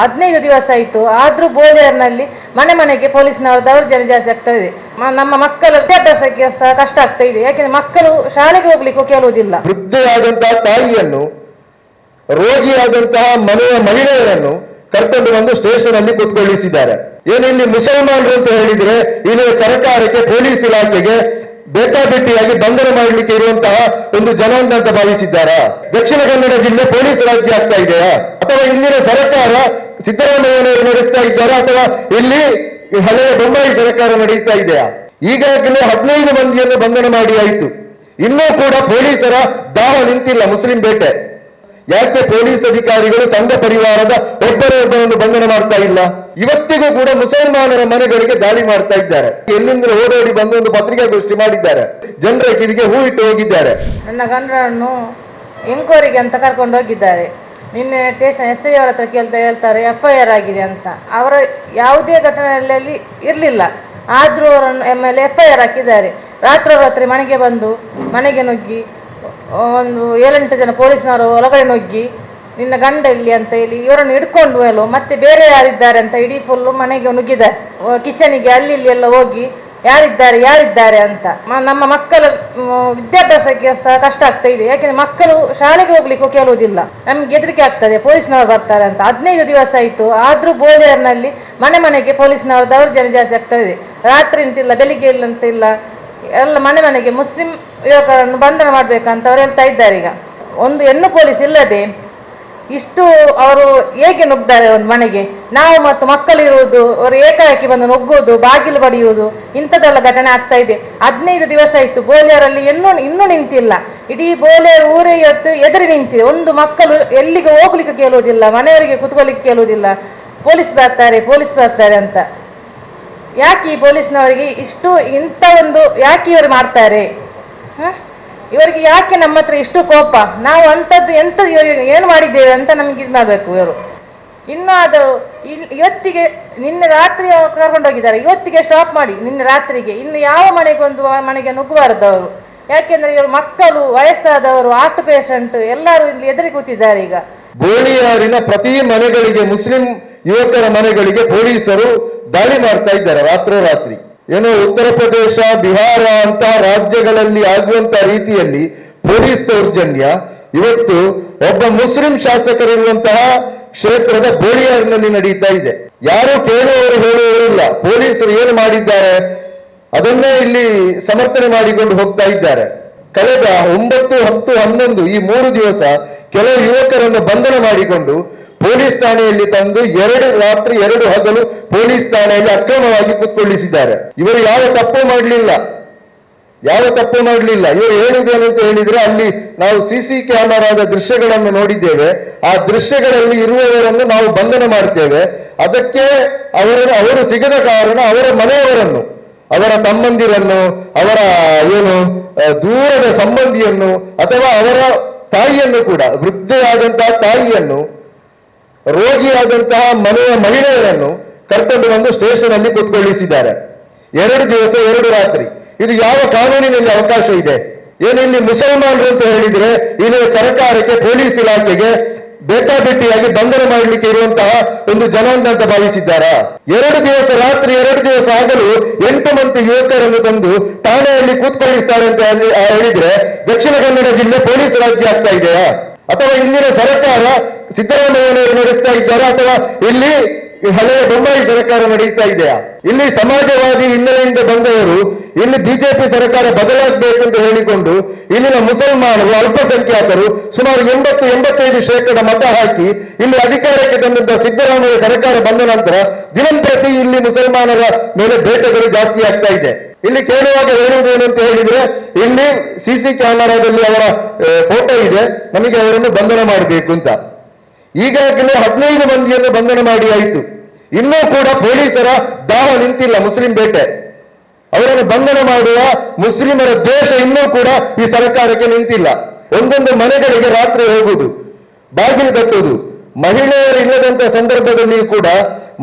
ಹದಿನೈದು ದಿವಸ ಆಯಿತು. ಆದರೂ ಬೋಧರ್ನಲ್ಲಿ ಮನೆ ಮನೆಗೆ ಪೊಲೀಸ್ನವರು ದೌರ್ಜನ್ಯ ಜಾಸ್ತಿ ಆಗ್ತಾ ಇದೆ. ನಮ್ಮ ಮಕ್ಕಳ ವಿದ್ಯಾಭ್ಯಾಸಕ್ಕೆ ಸಹ ಕಷ್ಟ ಆಗ್ತಾ ಇದೆ. ಯಾಕೆಂದ್ರೆ ಮಕ್ಕಳು ಶಾಲೆಗೆ ಹೋಗ್ಲಿಕ್ಕೂ ಕೇಳುವುದಿಲ್ಲ. ವೃದ್ಧೆಯಾದಂತಹ ತಾಯಿಯನ್ನು, ರೋಗಿಯಾದಂತಹ ಮನೆಯ ಮಹಿಳೆಯರನ್ನು ಕರ್ಕೊಂಡು ಬಂದು ಸ್ಟೇಷನ್ ಅಲ್ಲಿ ಕೂತ್ಕೊಳ್ಳಿಸಿದ್ದಾರೆ ಏನಿಲ್ಲಿ ಮುಸಲ್ಮಾನರು ಅಂತ ಹೇಳಿದ್ರೆ ಇಲ್ಲಿ ಸರ್ಕಾರಕ್ಕೆ, ಪೊಲೀಸ್ ಇಲಾಖೆಗೆ ಬೇಕಾಬಿಟ್ಟಿಯಾಗಿ ಬಂಧನ ಮಾಡಲಿಕ್ಕೆ ಇರುವಂತಹ ಒಂದು ಜನಾಂಗ ಅಂತ ಭಾವಿಸಿದ್ದಾರಾ? ದಕ್ಷಿಣ ಕನ್ನಡ ಜಿಲ್ಲೆ ಪೊಲೀಸ್ ರಾಜ್ಯ ಆಗ್ತಾ ಇದೆಯಾ? ಅಥವಾ ಇಲ್ಲಿನ ಸರ್ಕಾರ ಸಿದ್ದರಾಮಯ್ಯನವರು ನಡೆಸ್ತಾ ಇದ್ದಾರಾ ಅಥವಾ ಇಲ್ಲಿ ಹಳೆಯ ಬೊಂಬಾಯಿ ಸರ್ಕಾರ ನಡೆಯುತ್ತಾ ಇದೆಯಾ? ಈಗಾಗಲೇ ಹದಿನೈದು ಮಂದಿಯನ್ನು ಬಂಧನ ಮಾಡಿ ಆಯಿತು. ಇನ್ನೂ ಕೂಡ ಪೊಲೀಸರ ದಾಹ ನಿಂತಿಲ್ಲ ಮುಸ್ಲಿಂ ಬೇಟೆ. ಯಾಕೆ ಪೊಲೀಸ್ ಅಧಿಕಾರಿಗಳು ಸಂಘ ಪರಿವಾರದ ಒಬ್ಬರೊಬ್ಬರನ್ನು ಬಂಧನ ಮಾಡ್ತಾ ಇಲ್ಲ? ಇವತ್ತಿಗೂ ಕೂಡ ಮುಸಲ್ಮಾನರ ಮನೆಗಳಿಗೆ ದಾಳಿ ಮಾಡ್ತಾ ಇದ್ದಾರೆ. ಎಲ್ಲಿಂದ ಓಡೋಡಿ ಬಂದು ಒಂದು ಪತ್ರಿಕಾಗೋಷ್ಠಿ ಮಾಡಿದ್ದಾರೆ. ಜನರ ಕಿವಿಗೆ ಹೂ ಇಟ್ಟು ಹೋಗಿದ್ದಾರೆ. ನನ್ನ ಗಂಡನನ್ನು ಎಂಕ್ವೈರಿಗೆ ಅಂತ ಕರ್ಕೊಂಡು ಹೋಗಿದ್ದಾರೆ. ನಿನ್ನೆ ಟೇಷನ್ ಎಸ್ ಐ ಅವರ ಹತ್ರ ಕೇಳ್ತಾ ಹೇಳ್ತಾರೆ ಎಫ್ ಐ ಆರ್ ಆಗಿದೆ ಅಂತ. ಅವರ ಯಾವುದೇ ಘಟನೆಯಲ್ಲಿ ಇರಲಿಲ್ಲ. ಆದರೂ ಅವರನ್ನು ಮೇಲೆ ಎಫ್ ಐ ಆರ್ ಹಾಕಿದ್ದಾರೆ. ರಾತ್ರೋರಾತ್ರಿ ಮನೆಗೆ ಬಂದು, ಮನೆಗೆ ನುಗ್ಗಿ, ಒಂದು ಏಳೆಂಟು ಜನ ಪೊಲೀಸ್ನವರು ಒಳಗಡೆ ನುಗ್ಗಿ, ನಿನ್ನ ಗಂಡ ಇಲ್ಲಿ ಅಂತ ಹೇಳಿ, ಇವರನ್ನು ಹಿಡ್ಕೊಂಡು ಹೇಳು, ಮತ್ತೆ ಬೇರೆ ಯಾರಿದ್ದಾರೆ ಅಂತ, ಇಡೀ ಫುಲ್ಲು ಮನೆಗೆ ನುಗ್ಗಿದ್ದಾರೆ. ಕಿಚನಿಗೆ, ಅಲ್ಲಿ, ಇಲ್ಲಿ ಎಲ್ಲ ಹೋಗಿ ಯಾರಿದ್ದಾರೆ ಯಾರಿದ್ದಾರೆ ಅಂತ. ನಮ್ಮ ಮಕ್ಕಳ ವಿದ್ಯಾಭ್ಯಾಸಕ್ಕೆ ಸಹ ಕಷ್ಟ ಆಗ್ತಾ ಇದೆ. ಯಾಕೆಂದ್ರೆ ಮಕ್ಕಳು ಶಾಲೆಗೆ ಹೋಗ್ಲಿಕ್ಕೂ ಕೇಳುವುದಿಲ್ಲ. ನಮ್ಗೆ ಹೆದರಿಕೆ ಆಗ್ತದೆ, ಪೊಲೀಸ್ನವರು ಬರ್ತಾರೆ ಅಂತ. ಹದಿನೈದು ದಿವಸ ಆಯಿತು, ಆದರೂ ಬೋಲಿಯರ್ನಲ್ಲಿ ಮನೆ ಮನೆಗೆ ಪೊಲೀಸ್ನವರು ದೌರ್ಜನ್ಯ ಜಾಸ್ತಿ ಆಗ್ತಾ ಇದೆ. ರಾತ್ರಿ ಅಂತಿಲ್ಲ, ಬೆಳಿಗ್ಗೆ ಇಲ್ಲ ಅಂತಿಲ್ಲ. ಎಲ್ಲ ಮನೆ ಮನೆಗೆ ಮುಸ್ಲಿಂ ಯುವಕರನ್ನು ಬಂಧನ ಮಾಡ್ಬೇಕಂತ ಅವ್ರು ಹೇಳ್ತಾ ಇದ್ದಾರೆ ಈಗ. ಒಂದು ಹೆಣ್ಣು ಪೊಲೀಸ್ ಇಲ್ಲದೆ ಇಷ್ಟು ಅವರು ಹೇಗೆ ನುಗ್ತಾರೆ ಒಂದು ಮನೆಗೆ? ನಾವು ಮತ್ತು ಮಕ್ಕಳಿರುವುದು, ಅವರು ಏಕಾಏಕಿ ಬಂದು ನುಗ್ಗುವುದು, ಬಾಗಿಲು ಬಡಿಯುವುದು, ಇಂಥದ್ದೆಲ್ಲ ಘಟನೆ ಆಗ್ತಾ ಇದೆ. ಹದಿನೈದು ದಿವಸ ಆಯಿತು ಬೋಲಿಯರಲ್ಲಿ ಇನ್ನೂ ಇನ್ನೂ ನಿಂತಿಲ್ಲ. ಇಡೀ ಬೋಲಿಯರ್ ಊರೇ ಇವತ್ತು ಎದುರು ನಿಂತಿದೆ. ಒಂದು ಮಕ್ಕಳು ಎಲ್ಲಿಗೆ ಹೋಗ್ಲಿಕ್ಕೆ ಕೇಳುವುದಿಲ್ಲ, ಮನೆಯವರಿಗೆ ಕುತ್ಕೊಳ್ಳಿಕ್ಕೆ ಕೇಳುವುದಿಲ್ಲ. ಪೊಲೀಸ್ ಬರ್ತಾರೆ ಪೊಲೀಸ್ ಬರ್ತಾರೆ ಅಂತ. ಯಾಕೆ ಈ ಪೊಲೀಸ್ನವರಿಗೆ ಇಷ್ಟು ಇಂಥ ಒಂದು, ಯಾಕೆ ಇವರು ಮಾಡ್ತಾರೆ? ಹ? ಇವರಿಗೆ ಯಾಕೆ ನಮ್ಮ ಹತ್ರ ಇಷ್ಟು ಕೋಪ? ನಾವು ಅಂಥದ್ದು ಎಂತ ಇವರಿಗೆ ಏನು ಮಾಡಿದ್ದೇವೆ ಅಂತ ನಮಗೆ ಇದು ಮಾಡಬೇಕು ಇವರು. ಇನ್ನೂ ಅದು ಇವತ್ತಿಗೆ ನಿನ್ನೆ ರಾತ್ರಿ ಅವ್ರು ಕರ್ಕೊಂಡು ಹೋಗಿದ್ದಾರೆ ಇವತ್ತಿಗೆ ಸ್ಟಾಪ್ ಮಾಡಿ ನಿನ್ನೆ ರಾತ್ರಿಗೆ. ಇನ್ನು ಯಾವ ಮನೆಗೆ ಒಂದು ಮನೆಗೆ ನುಗ್ಗಬಾರದು ಅವರು. ಯಾಕೆಂದ್ರೆ ಇವರು ಮಕ್ಕಳು, ವಯಸ್ಸಾದವರು ಆರ್ಟ್ ಪೇಷಂಟ್ ಎಲ್ಲರೂ ಇಲ್ಲಿ ಎದುರಿ ಕೂತಿದ್ದಾರೆ ಈಗ. ಬೋಳಿಯಾರಿನ ಪ್ರತಿ ಮನೆಗಳಿಗೆ, ಮುಸ್ಲಿಂ ಯುವಕರ ಮನೆಗಳಿಗೆ ಪೊಲೀಸರು ದಾಳಿ ಮಾಡ್ತಾ ಇದ್ದಾರೆ ರಾತ್ರೋರಾತ್ರಿ. ಏನೋ ಉತ್ತರ ಪ್ರದೇಶ, ಬಿಹಾರ ಅಂತ ರಾಜ್ಯಗಳಲ್ಲಿ ಆಗುವಂತ ರೀತಿಯಲ್ಲಿ ಪೊಲೀಸ್ ದೌರ್ಜನ್ಯ. ಇವತ್ತು ಒಬ್ಬ ಮುಸ್ಲಿಂ ಶಾಸಕರಿರುವಂತಹ ಕ್ಷೇತ್ರದ ಬೋಳಿಯಾರ್ನಲ್ಲಿ ನಡೀತಾ ಇದೆ. ಯಾರು ಕೇಳುವವರು ಹೇಳುವವರಿಲ್ಲ ಪೊಲೀಸರು ಏನು ಮಾಡಿದ್ದಾರೆ ಅದನ್ನೇ ಇಲ್ಲಿ ಸಮರ್ಥನೆ ಮಾಡಿಕೊಂಡು ಹೋಗ್ತಾ ಇದ್ದಾರೆ. ಕಳೆದ ಒಂಬತ್ತು ಹತ್ತು ಹನ್ನೊಂದು ಈ ಮೂರು ದಿವಸ ಕೆಲವು ಯುವಕರನ್ನು ಬಂಧನ ಮಾಡಿಕೊಂಡು ಪೊಲೀಸ್ ಠಾಣೆಯಲ್ಲಿ ತಂದು ಎರಡು ರಾತ್ರಿ ಎರಡು ಹಗಲು ಪೊಲೀಸ್ ಠಾಣೆಯಲ್ಲಿ ಅಕ್ರಮವಾಗಿ ಕುತ್ಕೊಳ್ಳಿಸಿದ್ದಾರೆ. ಇವರು ಯಾವ ತಪ್ಪು ಮಾಡಲಿಲ್ಲ. ಯಾವ ತಪ್ಪು ಮಾಡಲಿಲ್ಲ. ಇವರು ಹೇಳಿದ್ದೇನೆ ಅಂತ ಹೇಳಿದ್ರೆ ಅಲ್ಲಿ ನಾವು ಸಿಸಿ ಕ್ಯಾಮರಾದ ದೃಶ್ಯಗಳನ್ನು ನೋಡಿದ್ದೇವೆ. ಆ ದೃಶ್ಯಗಳಲ್ಲಿ ಇರುವವರನ್ನು ನಾವು ಬಂಧನ ಮಾಡ್ತೇವೆ. ಅದಕ್ಕೆ ಅವರ ಅವರು ಸಿಗದ ಕಾರಣ ಅವರ ಮನೆಯವರನ್ನು, ಅವರ ತಮ್ಮಂದಿರನ್ನು, ಅವರ ಏನು ದೂರದ ಸಂಬಂಧಿಯನ್ನು ಅಥವಾ ಅವರ ತಾಯಿಯನ್ನು ಕೂಡ, ವೃದ್ಧೆಯಾದಂತಹ ತಾಯಿಯನ್ನು ರೋಗಿಯಾದಂತಹ ಮನೆಯ ಮಹಿಳೆಯರನ್ನು ಕರ್ಕೊಂಡು ಬಂದು ಸ್ಟೇಷನ್ ಅಲ್ಲಿ ಕೂತ್ಕೊಳ್ಳಿಸಿದ್ದಾರೆ ಎರಡು ದಿವಸ, ಎರಡು ರಾತ್ರಿ. ಇದು ಯಾವ ಕಾನೂನಿನಲ್ಲಿ ಅವಕಾಶ ಇದೆ? ಏನು ಇಲ್ಲಿ ಮುಸಲ್ಮಾನರು ಅಂತ ಹೇಳಿದ್ರೆ ಇಲ್ಲಿ ಸರ್ಕಾರಕ್ಕೆ, ಪೊಲೀಸ್ ಇಲಾಖೆಗೆ ಬೇಕಾಬಿಟ್ಟಿಯಾಗಿ ಬಂಧನ ಮಾಡಲಿಕ್ಕೆ ಇರುವಂತಹ ಒಂದು ಜನಾಂಗ ಅಂತ ಭಾವಿಸಿದ್ದಾರಾ? ಎರಡು ದಿವಸ, ರಾತ್ರಿ ಎರಡು ದಿವಸ ಆಗಲು ಎಂಟು ಮಂದಿ ಯುವಕರನ್ನು ತಂದು ಠಾಣೆಯಲ್ಲಿ ಕೂತ್ಕೊಳ್ಳಿಸ್ತಾರೆ ಅಂತ ಹೇಳಿ- ಹೇಳಿದ್ರೆ ದಕ್ಷಿಣ ಕನ್ನಡ ಜಿಲ್ಲೆ ಪೊಲೀಸ್ ರಾಜ್ಯ ಆಗ್ತಾ ಇದೆಯಾ? ಅಥವಾ ಇಲ್ಲಿನ ಸರ್ಕಾರ ಸಿದ್ದರಾಮಯ್ಯನವರು ನಡೆಸ್ತಾ ಇದ್ದಾರಾ ಅಥವಾ ಇಲ್ಲಿ ಹಳೆಯ ಬೊಂಬಾಯಿ ಸರ್ಕಾರ ನಡೀತಾ ಇದೆಯಾ? ಇಲ್ಲಿ ಸಮಾಜವಾದಿ ಹಿನ್ನೆಲೆಯಿಂದ ಬಂದವರು ಇಲ್ಲಿ ಬಿಜೆಪಿ ಸರ್ಕಾರ ಬದಲಾಗಬೇಕು ಅಂತ ಹೇಳಿಕೊಂಡು ಇಲ್ಲಿನ ಮುಸಲ್ಮಾನರು ಅಲ್ಪಸಂಖ್ಯಾತರು ಸುಮಾರು ಎಂಬತ್ತು, ಎಂಬತ್ತೈದು ಶೇಕಡ ಮತ ಹಾಕಿ ಇಲ್ಲಿ ಅಧಿಕಾರಕ್ಕೆ ತಂದಂತ ಸಿದ್ದರಾಮಯ್ಯ ಸರ್ಕಾರ ಬಂದ ನಂತರ ದಿನಂಪ್ರತಿ ಇಲ್ಲಿ ಮುಸಲ್ಮಾನರ ಮೇಲೆ ಬೇಟೆಗಳು ಜಾಸ್ತಿ ಆಗ್ತಾ ಇದೆ. ಇಲ್ಲಿ ಕೇಳುವಾಗ ಹೇಳುವುದೇನು ಅಂತ ಹೇಳಿದ್ರೆ ಇಲ್ಲಿ ಸಿಸಿ ಕ್ಯಾಮೆರಾದಲ್ಲಿ ಅವರ ಫೋಟೋ ಇದೆ. ನಮಗೆ ಅವರನ್ನು ಬಂಧನ ಮಾಡಬೇಕು ಅಂತ. ಈಗಾಗಲೇ ಹದಿನೈದು ಮಂದಿಯನ್ನು ಬಂಧನ ಮಾಡಿ ಆಯಿತು. ಇನ್ನೂ ಕೂಡ ಪೊಲೀಸರ ದಾಹ ನಿಂತಿಲ್ಲ ಮುಸ್ಲಿಂ ಬೇಟೆ. ಅವರನ್ನು ಬಂಧನ ಮಾಡುವ ಮುಸ್ಲಿಮರ ದ್ವೇಷ ಇನ್ನೂ ಕೂಡ ಈ ಸರ್ಕಾರಕ್ಕೆ ನಿಂತಿಲ್ಲ. ಒಂದೊಂದು ಮನೆಗಳಿಗೆ ರಾತ್ರಿ ಹೋಗುವುದು, ಬಾಗಿಲು ಕಟ್ಟುವುದು ಮಹಿಳೆಯರು ಇಲ್ಲದಂತಹ ಸಂದರ್ಭದಲ್ಲಿ ಕೂಡ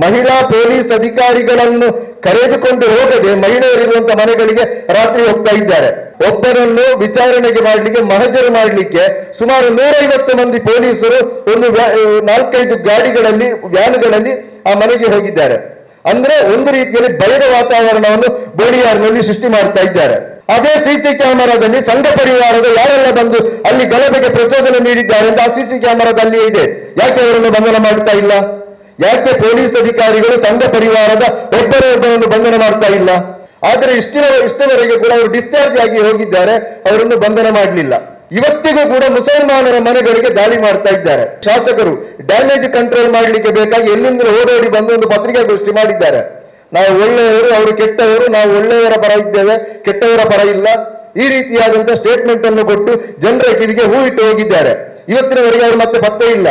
ಮಹಿಳಾ ಪೊಲೀಸ್ ಅಧಿಕಾರಿಗಳನ್ನು ಕರೆದುಕೊಂಡು ಹೋಗದೆ ಮಹಿಳೆಯರಿರುವಂತಹ ಮನೆಗಳಿಗೆ ರಾತ್ರಿ ಹೋಗ್ತಾ ಇದ್ದಾರೆ. ಒಬ್ಬರನ್ನು ವಿಚಾರಣೆಗೆ ಮಾಡಲಿಕ್ಕೆ, ಮಹಜರು ಮಾಡಲಿಕ್ಕೆ ಸುಮಾರು ನೂರೈವತ್ತು ಮಂದಿ ಪೊಲೀಸರು ಒಂದು ನಾಲ್ಕೈದು ಗಾಡಿಗಳಲ್ಲಿ, ವ್ಯಾನ್ಗಳಲ್ಲಿ ಆ ಮನೆಗೆ ಹೋಗಿದ್ದಾರೆ. ಅಂದ್ರೆ ಒಂದು ರೀತಿಯಲ್ಲಿ ಬಯದ ವಾತಾವರಣವನ್ನು ಬೋಡಿಯಾರ್ನಲ್ಲಿ ಸೃಷ್ಟಿ ಮಾಡ್ತಾ ಇದ್ದಾರೆ. ಅದೇ ಸಿಸಿ ಕ್ಯಾಮೆರಾದಲ್ಲಿ ಸಂಘ ಪರಿವಾರದ ಯಾರೆಲ್ಲ ಬಂದು ಅಲ್ಲಿ ಗಲಭೆಗೆ ಪ್ರಚೋದನೆ ನೀಡಿದ್ದಾರೆ ಅಂತ ಆ ಸಿಸಿ ಕ್ಯಾಮೆರಾದಲ್ಲಿ ಇದೆ. ಯಾಕೆ ಅವರನ್ನು ಬಂಧನ ಮಾಡ್ತಾ ಇಲ್ಲ? ಯಾಕೆ ಪೊಲೀಸ್ ಅಧಿಕಾರಿಗಳು ಸಂಘ ಪರಿವಾರದ ಒಬ್ಬರೊಬ್ಬರನ್ನು ಬಂಧನ ಮಾಡ್ತಾ ಇಲ್ಲ? ಆದರೆ ಇಷ್ಟಿನ ಇಷ್ಟವರೆಗೆ ಕೂಡ ಅವರು ಡಿಸ್ಚಾರ್ಜ್ ಆಗಿ ಹೋಗಿದ್ದಾರೆ, ಅವರನ್ನು ಬಂಧನ ಮಾಡಲಿಲ್ಲ. ಇವತ್ತಿಗೂ ಕೂಡ ಮುಸಲ್ಮಾನರ ಮನೆಗಳಿಗೆ ದಾಳಿ ಮಾಡ್ತಾ ಇದ್ದಾರೆ. ಶಾಸಕರು ಡ್ಯಾಮೇಜ್ ಕಂಟ್ರೋಲ್ ಮಾಡಲಿಕ್ಕೆ ಬೇಕಾಗಿ ಎಲ್ಲಿಂದಲೂ ಓಡೋಡಿ ಬಂದು ಒಂದು ಪತ್ರಿಕಾಗೋಷ್ಠಿ ಮಾಡಿದ್ದಾರೆ. ನಾವು ಒಳ್ಳೆಯವರು, ಅವರು ಕೆಟ್ಟವರು, ನಾವು ಒಳ್ಳೆಯವರ ಪರ ಇದ್ದೇವೆ, ಕೆಟ್ಟವರ ಪರ ಇಲ್ಲ. ಈ ರೀತಿಯಾದಂತಹ ಸ್ಟೇಟ್ಮೆಂಟ್ ಅನ್ನು ಕೊಟ್ಟು ಜನರ ಕಿವಿಗೆ ಹೂ ಇಟ್ಟು ಹೋಗಿದ್ದಾರೆ. ಇವತ್ತಿನವರೆಗೆ ಅವರು ಮತ್ತೆ ಪತ್ತೆ ಇಲ್ಲ.